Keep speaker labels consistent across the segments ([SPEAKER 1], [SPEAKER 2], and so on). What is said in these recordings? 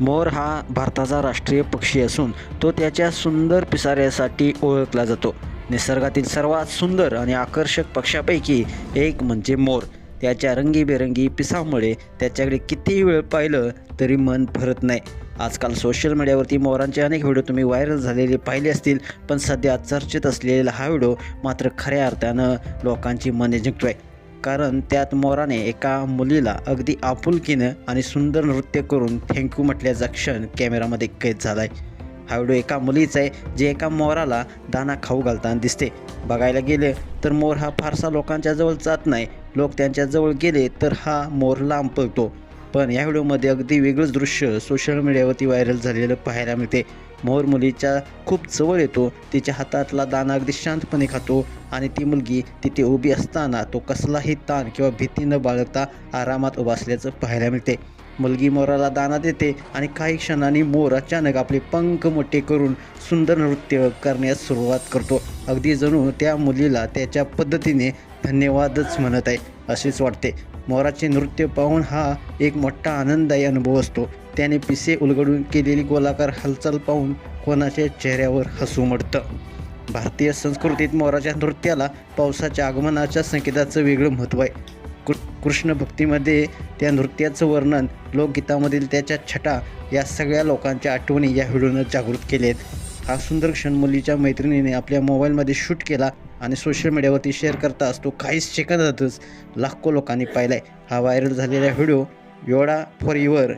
[SPEAKER 1] मोर हा भारताचा राष्ट्रीय पक्षी असून तो त्याच्या सुंदर पिसाऱ्यासाठी ओळखला जातो. निसर्गातील सर्वात सुंदर आणि आकर्षक पक्षापैकी एक म्हणजे मोर. त्याच्या रंगीबेरंगी पिसामुळे त्याच्याकडे कितीही वेळ पाहिलं तरी मन भरत नाही. आजकाल सोशल मीडियावरती मोरांचे अनेक व्हिडिओ तुम्ही व्हायरल झालेले पाहिले असतील पण सध्या चर्चेत असलेला हा व्हिडिओ मात्र खऱ्या अर्थानं लोकांची मने जिंकतोय. कारण त्यात मोराने एका मुलीला अगदी आपुलकीनं आणि सुंदर नृत्य करून थँक्यू म्हटल्याचा क्षण कॅमेरामध्ये कैद झाला आहे हा व्हिडिओ एका मुलीचा आहे जे एका मोराला दाना खाऊ घालताना दिसते. बघायला गेले तर मोर हा फारसा लोकांच्या जवळ जात नाही. लोक त्यांच्याजवळ गेले तर हा मोर लांब पळतो. पण या व्हिडिओमध्ये अगदी वेगळंच दृश्य सोशल मीडियावरती व्हायरल झालेलं पाहायला मिळते. मोर मुलीच्या खूप जवळ येतो तिच्या हातातला दाना अगदी शांतपणे खातो आणि ती मुलगी तिथे उभी असताना तो कसलाही ताण किंवा भीती न बाळगता आरामात उभा असल्याचं पाहायला मिळते. मुलगी मोराला दाना देते आणि काही क्षणांनी मोर अचानक आपले पंख मोठे करून सुंदर नृत्य करण्यास सुरुवात करतो. अगदी जणू त्या मुलीला त्याच्या पद्धतीने धन्यवादच म्हणत आहे असेच वाटते. मोराचे नृत्य पाहून हा एक मोठा आनंददायी अनुभव असतो. त्याने पिसे उलगडून केलेली गोलाकार हालचाल पाहून कोणाच्या चेहऱ्यावर हसू मडतं. भारतीय संस्कृतीत मोराच्या नृत्याला पावसाच्या आगमनाच्या संकेताचं वेगळं महत्त्व आहे. कृ कृष्ण भक्तीमध्ये त्या नृत्याचं वर्णन लोकगीतामधील त्याच्या छटा या सगळ्या लोकांच्या आठवणी या व्हिडिओनं जागृत केले आहेत हा सुंदर क्षण मुलीच्या मैत्रिणीने आपल्या मोबाईलमध्ये शूट केला आणि सोशल मीडियावरती शेअर करताच तो काहीच सेकंदातच लाखो लोकांनी पाहिलाय. हा व्हायरल झालेला व्हिडिओ योडा फॉर युवर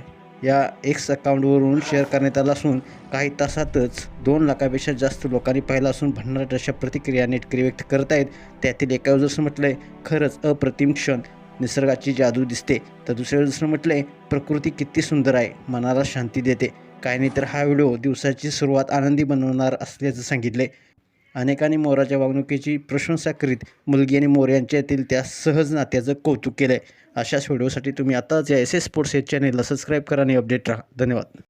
[SPEAKER 1] या एक्स अकाउंटवरून शेअर करण्यात आला असून काही तासातच दोन लाखापेक्षा जास्त लोकांनी पाहिला असून भन्नाट अशा प्रतिक्रिया नेटकरी व्यक्त करत आहेत त्यातील एका जसं म्हटलंय खरंच अप्रतिम क्षण. निसर्गाची जादू दिसते. तर दुसऱ्या दुसरं म्हटले प्रकृती किती सुंदर आहे. मनाला शांती देते. काही नाही तर हा व्हिडिओ दिवसाची सुरुवात आनंदी बनवणार असल्याचं सांगितले अनेकांनी मोराच्या वागणुकीची प्रशंसा करीत मुलगी आणि मोर यांच्यातील त्या सहज नात्याचं कौतुक केलं आहे अशाच व्हिडिओसाठी तुम्ही आताच या एस एस स्पोर्ट्स हे चॅनेलला सबस्क्राईब करा आणि अपडेट राहा. धन्यवाद.